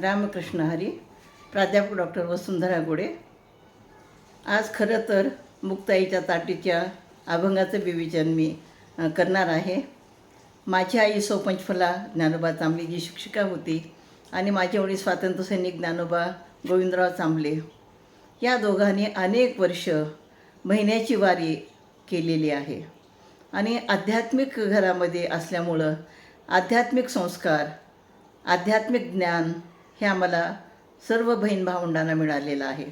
रामकृष्ण हरी प्राध्यापक डॉक्टर वसुंधरा गोडे. आज खरं तर मुक्ताईच्या ताटीच्या अभंगाचं विवेचन मी करणार आहे. माझी आई सोपंचफला ज्ञानोबा चांबली जी शिक्षिका होती आणि माझे वडील स्वातंत्र्यसैनिक ज्ञानोबा गोविंदराव चांबले. या दोघांनी अनेक वर्ष महिन्याची वारी केलेली आहे. आणि आध्यात्मिक घरामध्ये असल्यामुळं आध्यात्मिक संस्कार आध्यात्मिक ज्ञान हे आम्हाला सर्व बहीण भावंडांना मिळालेलं आहे.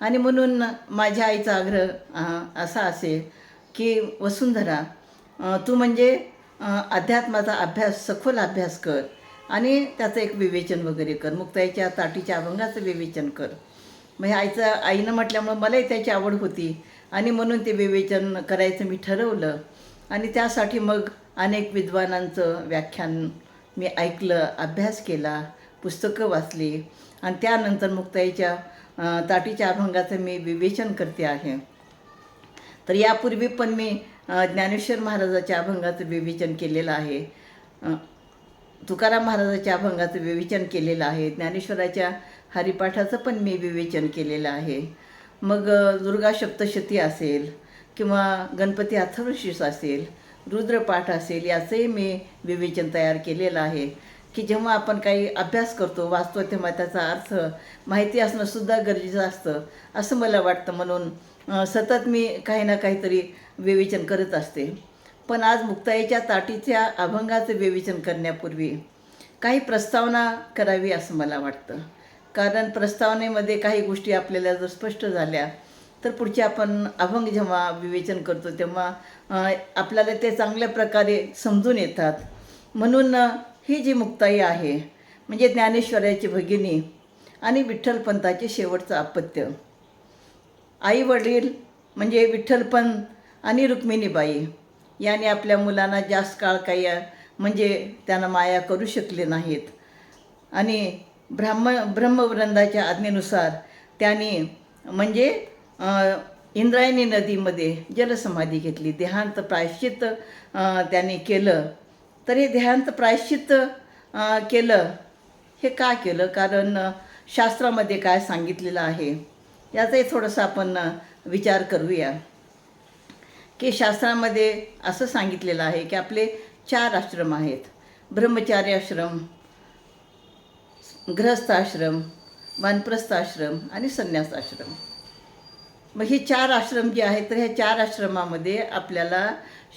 आणि म्हणून माझ्या आईचा आग्रह असा असेल की वसुंधरा तू म्हणजे अध्यात्माचा अभ्यास सखोल अभ्यास कर आणि त्याचं एक विवेचन वगैरे कर. मुक्ताईच्या ताटीच्या अभंगाचं विवेचन कर. मग आईचं आईनं म्हटल्यामुळं मलाही त्याची आवड होती आणि म्हणून ते विवेचन करायचं मी ठरवलं. आणि त्यासाठी मग अनेक विद्वानांचं व्याख्यान मी ऐकलं अभ्यास केला. पुस्तकं वाचली. आणि त्यानंतर मुक्ताईच्या ताटीच्या अभंगाचं मी विवेचन करते आहे. तर यापूर्वी पण मी ज्ञानेश्वर महाराजाच्या अभंगाचं विवेचन केलेलं आहे. तुकाराम महाराजाच्या अभंगाचं विवेचन केलेलं आहे. ज्ञानेश्वराच्या हरिपाठाचं पण मी विवेचन केलेलं आहे. मग दुर्गा सप्तशती असेल किंवा गणपती अथर्वशीष असेल रुद्रपाठ असेल याचंही मी विवेचन तयार केलेलं आहे. की जेव्हा आपण काही अभ्यास करतो वाचतो तेव्हा त्याचा अर्थ माहिती असणंसुद्धा गरजेचं असतं. असं मला वाटतं. म्हणून सतत मी काही ना काहीतरी विवेचन करत असते. पण आज मुक्ताईच्या ताटीच्या अभंगाचं विवेचन करण्यापूर्वी काही प्रस्तावना करावी असं मला वाटतं. कारण प्रस्तावनेमध्ये काही गोष्टी आपल्याला जर स्पष्ट झाल्या तर पुढचे आपण अभंग जेव्हा विवेचन करतो तेव्हा आपल्याला ते चांगल्या प्रकारे समजून येतात. म्हणून ही जी मुक्ताई आहे म्हणजे ज्ञानेश्वराची भगिनी आणि विठ्ठलपंताचे शेवटचं अपत्य. आई वडील म्हणजे विठ्ठलपंत आणि रुक्मिणीबाई याने आपल्या मुलांना जास्त काळ काही म्हणजे त्यांना माया करू शकले नाहीत. आणि ब्राह्म ब्रह्मवृंदाच्या आज्ञेनुसार त्यांनी म्हणजे इंद्रायणी नदीमध्ये जलसमाधी घेतली. देहांत प्रायश्चित त्यांनी केलं. तर हे देहांत प्रायश्चित केलं. हे का केलं? कारण शास्त्रामध्ये काय सांगितलेलं आहे? याचाही थोडंसं आपण विचार करूया. की शास्त्रामध्ये असं सांगितलेलं आहे की आपले चार आश्रम आहेत. ब्रह्मचार्य आश्रम गृहस्थाश्रम वानप्रस्थाश्रम आणि संन्यास आश्रम मग हे चार आश्रम जे आहेत तर ह्या चार आश्रमामध्ये आपल्याला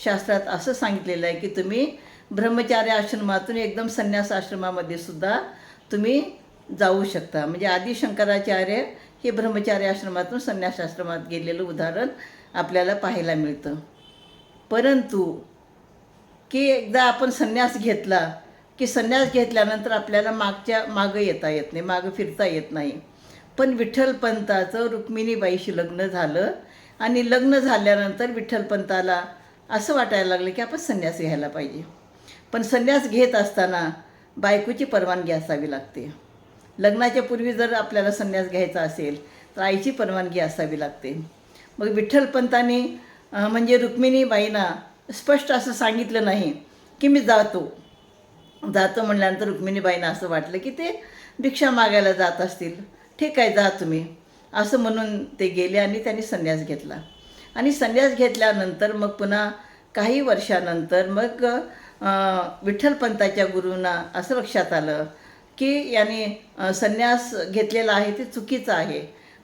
शास्त्रात असं सांगितलेलं आहे की तुम्ही ब्रह्मचार्य आश्रमातून एकदम संन्यास आश्रमामध्ये सुद्धा तुम्ही जाऊ शकता. म्हणजे आदी शंकराचार्य हे ब्रह्मचार्य आश्रमातून संन्यास आश्रमात गेलेलं उदाहरण आपल्याला पाहायला मिळतं. परंतु की एकदा आपण संन्यास घेतला की संन्यास घेतल्यानंतर आपल्याला मागच्या मागं येता येत नाही मागं फिरता येत नाही. पण विठ्ठलपंताचं रुक्मिणीबाईशी लग्न झालं आणि लग्न झाल्यानंतर विठ्ठलपंताला असं वाटायला लागलं की आपण संन्यास घ्यायला पाहिजे. पण संन्यास घेत असताना बायकोची परवानगी असावी लागते. लग्नाच्या पूर्वी जर आपल्याला संन्यास घ्यायचा असेल तर आईची परवानगी असावी लागते. मग विठ्ठलपंतांनी म्हणजे रुक्मिणीबाईंना स्पष्ट असं सांगितलं नाही की मी जातो. जातो म्हणल्यानंतर रुक्मिणीबाईंना असं वाटलं की ते भिक्षा मागायला जात असतील. ठीक आहे जा तुम्ही. असं म्हणून ते गेले आणि त्यांनी संन्यास घेतला. आणि संन्यास घेतल्यानंतर मग पुन्हा काही वर्षानंतर मग विठ्ठलपंताच्या गुरूंना असं लक्षात आलं की याने संन्यास घेतलेला आहे ते चुकीचं आहे.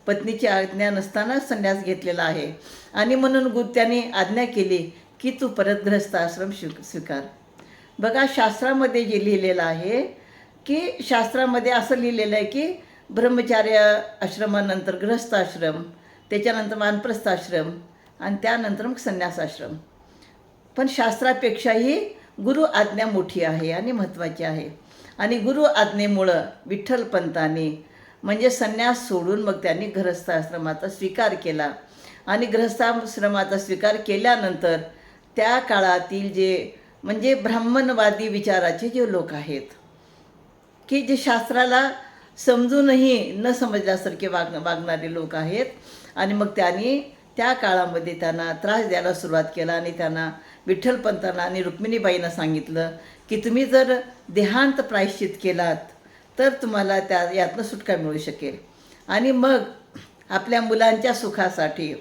पत्नीची आज्ञा नसताना संन्यास घेतलेला आहे. आणि म्हणून गुरु त्यांनी आज्ञा केली की तू परत ग्रस्त आश्रम स्वी स्वीकार. बघा शास्त्रामध्ये जे लिहिलेलं आहे की शास्त्रामध्ये असं लिहिलेलं आहे की ब्रह्मचार्य आश्रमानंतर ग्रस्त आश्रम त्याच्यानंतर वानप्रस्थ आश्रम आणि त्यानंतर मग संन्यास आश्रम. पण शास्त्रापेक्षाही गुरु आज्ञा मोठी आहे आणि महत्त्वाची आहे. आणि गुरु आज्ञेमुळं विठ्ठलपंतांनी म्हणजे संन्यास सोडून मग त्यांनी ग्रहस्थाश्रमाचा स्वीकार केला. आणि ग्रहस्थाश्रमाचा स्वीकार केल्यानंतर त्या काळातील जे म्हणजे ब्राह्मणवादी विचाराचे जे लोक आहेत की जे शास्त्राला समजूनही न समजल्यासारखे वाग वागणारे लोक आहेत. आणि मग त्यांनी त्या काळामध्ये त्यांना त्रास द्यायला सुरुवात केला आणि त्यांना विठ्ठलपंतांना आणि रुक्मिणीबाईंना सांगितलं की तुम्ही जर देहांत प्रायश्चित केलात तर तुम्हाला त्या यातनं सुटका मिळू शकेल. आणि मग आपल्या मुलांच्या सुखासाठी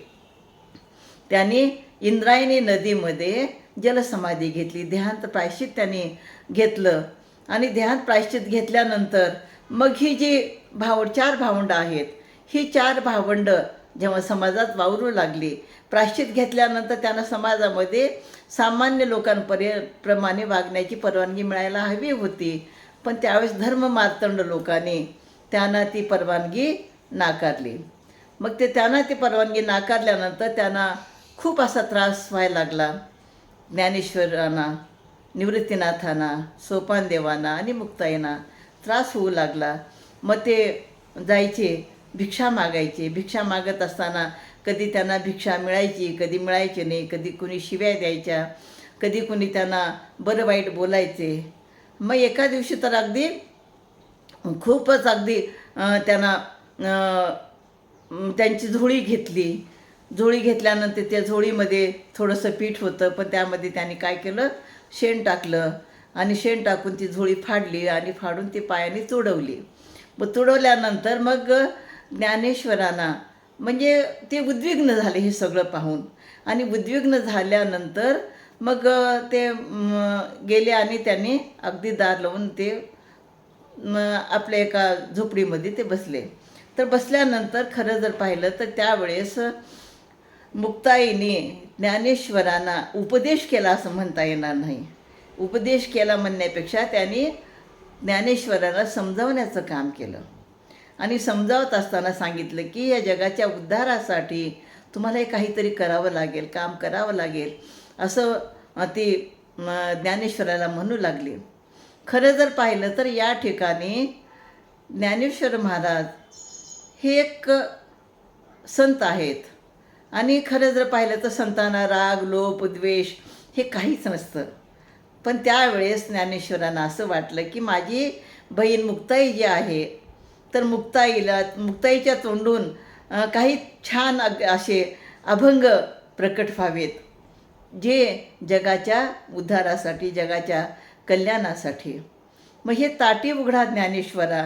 त्यांनी इंद्रायणी नदीमध्ये जलसमाधी घेतली. देहांत प्रायश्चित त्यांनी घेतलं. आणि ध्यान प्रायश्चित घेतल्यानंतर मग ही जी भाव चार भावंडं आहेत ही चार भावंडं जेव्हा समाजात वावरू लागली प्राश्चित घेतल्यानंतर त्यांना समाजामध्ये सामान्य लोकांपर्य प्रमाणे वागण्याची परवानगी मिळायला हवी होती. पण त्यावेळेस धर्म धर्ममार्तंड लोकांनी त्यांना ती परवानगी नाकारली. मग ते त्यांना ती परवानगी नाकारल्यानंतर त्यांना खूप असा त्रास व्हायला लागला. ज्ञानेश्वरांना निवृत्तीनाथांना सोपानदेवांना आणि मुक्ताईंना त्रास होऊ लागला. मग ते जायचे. भिक्षा मागायचे. भिक्षा मागत असताना कधी त्यांना भिक्षा मिळायची कधी मिळायची नाही कधी कुणी शिव्या द्यायच्या कधी कुणी त्यांना बरं वाईट बोलायचे. मग एका दिवशी तर अगदी खूपच अगदी त्यांना त्यांची झोळी घेतली. झोळी घेतल्यानंतर त्या झोळीमध्ये थोडंसं पीठ होतं पण त्यामध्ये त्यांनी काय केलं? शेण टाकलं आणि शेण टाकून ती झोळी फाडली आणि फाडून ती पायाने तुडवली. मग तुडवल्यानंतर मग ज्ञानेश्वरांना. म्हणजे ते उद्विग्न झाले हे सगळं पाहून. आणि उद्विग्न झाल्यानंतर मग ते गेले आणि त्यांनी अगदी दार लावून ते आपल्या एका झोपडीमध्ये ते बसले. तर बसल्यानंतर खरं जर पाहिलं तर त्यावेळेस मुक्ताईने ज्ञानेश्वरांना उपदेश केला असं म्हणता येणार नाही. उपदेश केला म्हणण्यापेक्षा त्यांनी ज्ञानेश्वरांना समजावण्याचं काम केलं. आणि समजावत असताना सांगितलं की या जगाच्या उद्धारासाठी तुम्हाला हे काहीतरी करावं लागेल काम करावं लागेल. असं ती ज्ञानेश्वराला म्हणू लागली. खरं जर पाहिलं तर या ठिकाणी ज्ञानेश्वर महाराज हे एक संत आहेत. आणि खरं जर पाहिलं तर संतांना राग लोप द्वेष हे काहीच नसतं. पण त्यावेळेस ज्ञानेश्वरांना असं वाटलं की माझी बहीण मुक्ताई जी आहे तर मुक्ताईला मुक्ताईच्या तोंडून काही छान असे अभंग प्रकट व्हावेत जे जगाच्या उद्धारासाठी जगाच्या कल्याणासाठी. मग हे ताटी उघडा ज्ञानेश्वरा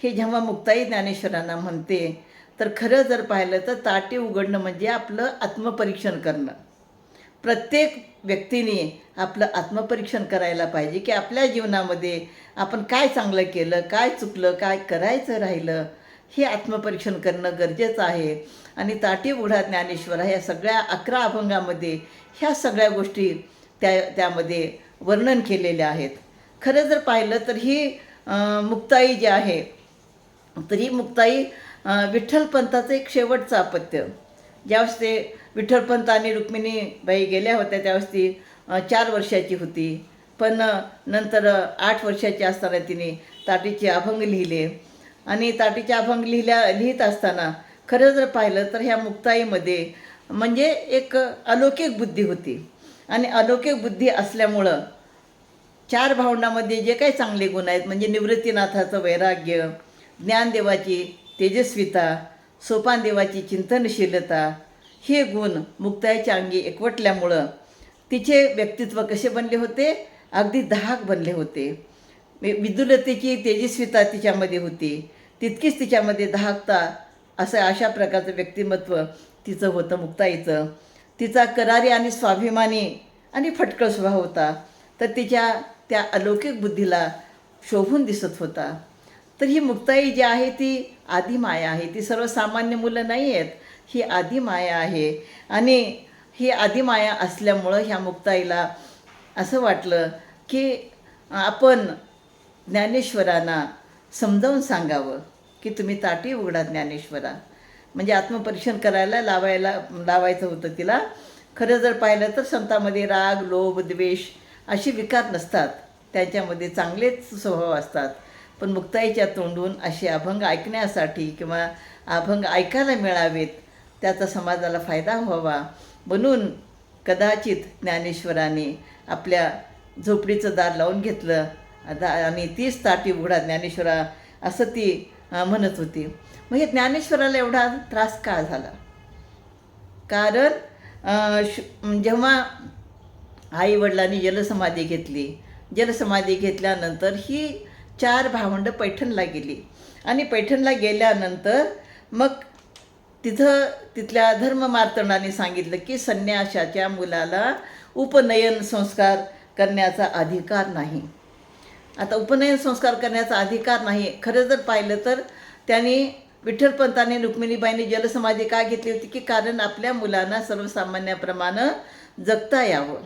हे जेव्हा मुक्ताई ज्ञानेश्वरांना म्हणते तर खरं जर पाहिलं तर ताटी उघडणं म्हणजे आपलं आत्मपरीक्षण करणं. प्रत्येक व्यक्तीने आपलं आत्मपरीक्षण करायला पाहिजे की आपल्या जीवनामध्ये आपण काय चांगलं केलं काय चुकलं काय करायचं राहिलं हे आत्मपरीक्षण करणं गरजेचं आहे. आणि ताटी उघडा ज्ञानेश्वर ह्या सगळ्या अकरा अभंगामध्ये ह्या सगळ्या गोष्टी त्या त्यामध्ये वर्णन केलेल्या आहेत. खरं जर पाहिलं तर ही मुक्ताई जी आहे तर ही मुक्ताई विठ्ठलपंथाचं विठ्ठलपंताचं एक शेवटचं अपत्य. ज्यावेळेस ते विठ्ठलपंत आणि रुक्मिणीबाई गेल्या होत्या त्यावेळेस ती चार वर्षाची होती. पण नंतर आठ वर्षाची असताना तिने ताटीचे अभंग लिहिले. आणि ताटीचे अभंग लिहिल्या लिहित असताना खरं जर पाहिलं तर ह्या मुक्ताईमध्ये म्हणजे एक अलौकिक बुद्धी होती. आणि अलौकिक बुद्धी असल्यामुळं चार भावंडामध्ये जे काही चांगले गुण आहेत म्हणजे निवृत्तीनाथाचं वैराग्य ज्ञानदेवाची तेजस्विता सोपानदेवाची चिंतनशीलता हे गुण मुक्ताईच्या अंगी एकवटल्यामुळं तिचे व्यक्तित्व कसे बनले होते? अगदी दहाक बनले होते. विदुलतेची तेजस्विता तिच्यामध्ये होती. तितकीच तिच्यामध्ये दहाकता असं अशा प्रकारचं व्यक्तिमत्व तिचं होतं मुक्ताईचं. तिचा करारी आणि स्वाभिमानी आणि फटकळ स्वभाव होता. तर तिच्या त्या अलौकिक बुद्धीला शोभून दिसत होता. तर ही मुक्ताई जी आहे ती आदिमाया आहे. ती सर्वसामान्य मुलं नाही आहेत ही आदिमाया आहे. आणि ही आदिमाया असल्यामुळं ह्या मुक्ताईला असं वाटलं की आपण ज्ञानेश्वरांना समजावून सांगावं की तुम्ही ताटी उघडा ज्ञानेश्वरा. म्हणजे आत्मपरीक्षण करायला लावायला लावायचं होतं तिला. खरं जर पाहिलं तर संतामध्ये राग लोभ द्वेष असे विकार नसतात. त्यांच्यामध्ये चांगलेच स्वभाव असतात. पण मुक्ताईच्या तोंडून असे अभंग ऐकण्यासाठी किंवा अभंग ऐकायला मिळावेत त्याचा समाजाला फायदा व्हावा. म्हणून कदाचित ज्ञानेश्वराने आपल्या झोपडीचं दार लावून घेतलं. दा आणि तीच ताटी उघडा ज्ञानेश्वरा असं ती म्हणत होती. मग हे ज्ञानेश्वराला एवढा त्रास का झाला? कारण श- जेव्हा आई वडिलांनी जलसमाधी घेतली जलसमाधी घेतल्यानंतर ही चार भावंडं पैठणला गेली. आणि पैठणला गेल्यानंतर मग तिथं तिथल्या धर्ममार्तंडाने सांगितलं की संन्याशाच्या मुलाला उपनयन संस्कार करण्याचा अधिकार नाही. आता उपनयन संस्कार करण्याचा अधिकार नाही खरं जर पाहिलं तर त्यांनी विठ्ठलपंताने रुक्मिणीबाईंनी जलसमाधी का घेतली होती की कारण आपल्या मुलांना सर्वसामान्याप्रमाणे जगता यावं.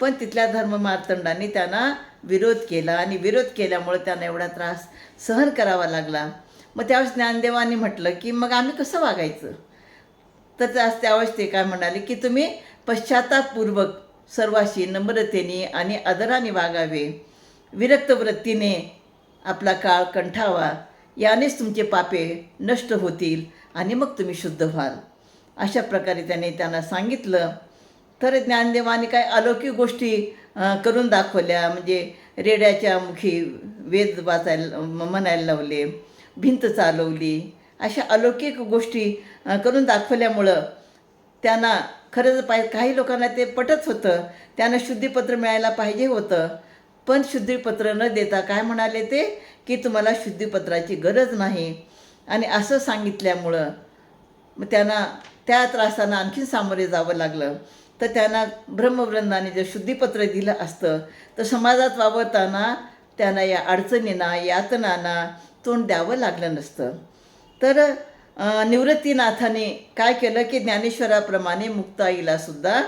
पण तिथल्या धर्ममार्तंडांनी त्यांना विरोध केला आणि विरोध केल्यामुळे त्यांना एवढा त्रास सहन करावा लागला. मग त्यावेळेस ज्ञानदेवांनी म्हटलं की मग आम्ही कसं वागायचं? तर त्यावेळेस ते काय म्हणाले की तुम्ही पश्चातापूर्वक सर्वाशी नम्रतेने आणि आदराने वागावे. विरक्त वृत्तीने आपला काळ कंठावा. यानेच तुमचे पापे नष्ट होतील आणि मग तुम्ही शुद्ध व्हाल. अशा प्रकारे त्याने त्यांना सांगितलं. तर ज्ञानदेवाने काय अलौकिक गोष्टी करून दाखवल्या. म्हणजे रेड्याच्या मुखी वेद वाचायला म्हणायला लावले. भिंत चालवली. अशा अलौकिक गोष्टी करून दाखवल्यामुळं त्यांना खरंच पाहि काही लोकांना ते पटत होतं. त्यांना शुद्धीपत्र मिळायला पाहिजे होतं. पण शुद्धीपत्र न देता काय म्हणाले ते? की तुम्हाला शुद्धीपत्राची गरज नाही. आणि असं सांगितल्यामुळं मग त्यांना त्या त्रासांना आणखीन सामोरे जावं लागलं. तर त्यांना ब्रह्मवृंदाने जर शुद्धीपत्र दिलं असतं तर समाजात वावरताना त्यांना या अडचणींना यातनांना तोंड द्यावं लागलं नसतं. तर निवृत्तीनाथाने काय केलं की ज्ञानेश्वराप्रमाणे मुक्ताईला सुद्धा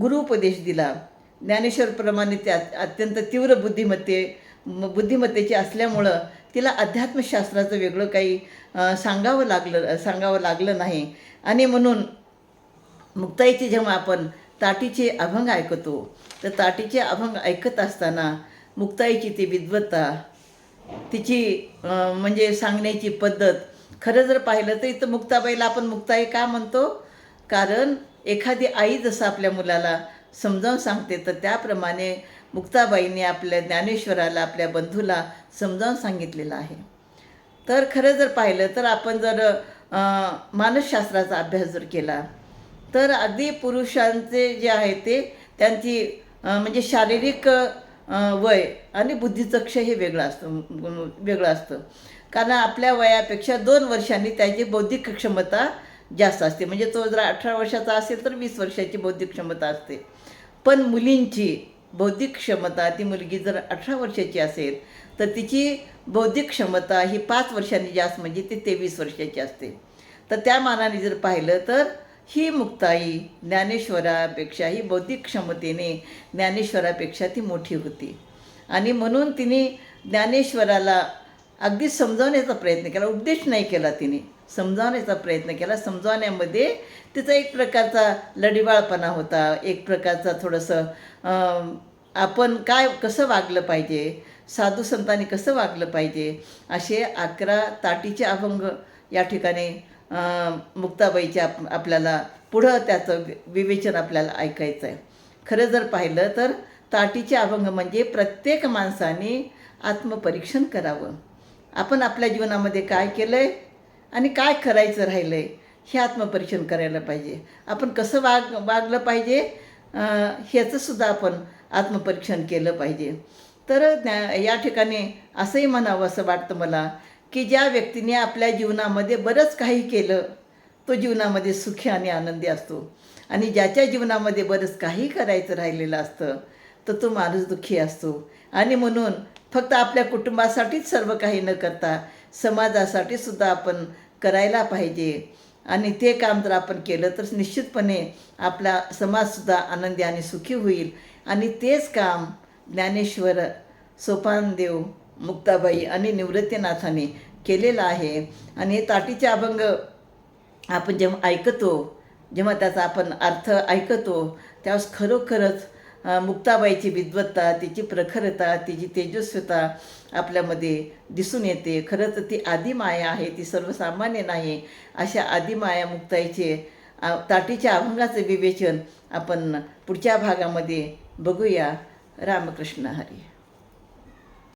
गुरुपदेश दिला. ज्ञानेश्वरप्रमाणे त्या अत्यंत तीव्र बुद्धिमत्ते बुद्धिमत्तेची असल्यामुळं तिला अध्यात्मशास्त्राचं वेगळं काही सांगावं लागलं सांगावं लागलं नाही. आणि म्हणून मुक्ताईचे जेव्हा आपण ताटीचे अभंग ऐकतो तर ताटीचे अभंग ऐकत असताना मुक्ताईची ती विद्वत्ता तिची म्हणजे सांगण्याची पद्धत. खरं जर पाहिलं तर इथं मुक्ताबाईला आपण मुक्ताई का म्हणतो? कारण एखादी आई जसं आपल्या मुलाला समजावून सांगते तर त्याप्रमाणे मुक्ताबाईने आपल्या ज्ञानेश्वराला आपल्या बंधूला समजावून सांगितलेलं आहे. तर खरं जर पाहिलं तर आपण जर मानसशास्त्राचा अभ्यास जर केला तर अगदी पुरुषांचे जे आहे ते त्यांची म्हणजे शारीरिक वय आणि बुद्धीचं क्षय हे वेगळं असतं वेगळं असतं. कारण आपल्या वयापेक्षा दोन वर्षांनी त्याची बौद्धिक क्षमता जास्त असते. म्हणजे तो जर अठरा वर्षाचा असेल तर वीस वर्षाची बौद्धिक क्षमता असते. पण मुलींची बौद्धिक क्षमता ती मुलगी जर अठरा वर्षाची असेल तर तिची बौद्धिक क्षमता ही पाच वर्षांनी जास्त म्हणजे ती तेवीस वर्षाची असते. तर त्या मानाने जर पाहिलं तर ही मुक्ताई ज्ञानेश्वरापेक्षा ही बौद्धिक क्षमतेने ज्ञानेश्वरापेक्षा ती मोठी होती. आणि म्हणून तिने ज्ञानेश्वराला अगदी समजावण्याचा प्रयत्न केला उपदेश नाही केला तिने. समजावण्याचा प्रयत्न केला. समजावण्यामध्ये तिचा एक प्रकारचा लढिवाळपणा होता एक प्रकारचा थोडंसं आपण काय कसं वागलं पाहिजे साधू संतांनी कसं वागलं पाहिजे असे अकरा ताटीचे अभंग या ठिकाणी मुक्ताबाईच्या आप आपल्याला पुढं त्याचं वि- विवेचन आपल्याला ऐकायचं आहे. खरं जर पाहिलं तर ताटीचे अभंग म्हणजे प्रत्येक माणसाने आत्मपरीक्षण करावं. आपण आपल्या जीवनामध्ये काय केलं आहे आणि काय करायचं राहिलं आहे हे आत्मपरीक्षण करायला पाहिजे. आपण कसं वाग वागलं पाहिजे? ह्याचंसुद्धा आपण आत्मपरीक्षण केलं पाहिजे. तर ज्ञा- या ठिकाणी असंही म्हणावं असं वाटतं मला की ज्या व्यक्तीने आपल्या जीवनामध्ये बरंच काही केलं तो जीवनामध्ये सुखी आणि आनंदी असतो. आणि ज्याच्या जीवनामध्ये बरंच काही करायचं राहिलेलं असतं तर तो माणूस दुःखी असतो. आणि म्हणून फक्त आपल्या कुटुंबासाठीच सर्व काही न करता समाजासाठी सुद्धा आपण करायला पाहिजे. आणि ते काम जर आपण केलं तर निश्चितपणे आपला समाजसुद्धा आनंदी आणि सुखी होईल. आणि तेच काम ज्ञानेश्वर सोपानदेव मुक्ताबाई आणि निवृत्तीनाथाने केलेलं आहे. आणि हे ताटीचे अभंग आपण जेव्हा ऐकतो जेव्हा त्याचा आपण अर्थ ऐकतो त्यावेळेस खरोखरच मुक्ताबाईची विद्वत्ता तिची प्रखरता तिची तेजस्वता आपल्यामध्ये दिसून येते. खरंच ती आदिमाया आहे ती सर्वसामान्य नाही. अशा आदिमाया मुक्ताईचे ताटीच्या अभंगाचं विवेचन आपण पुढच्या भागामध्ये बघूया. रामकृष्ण हरी.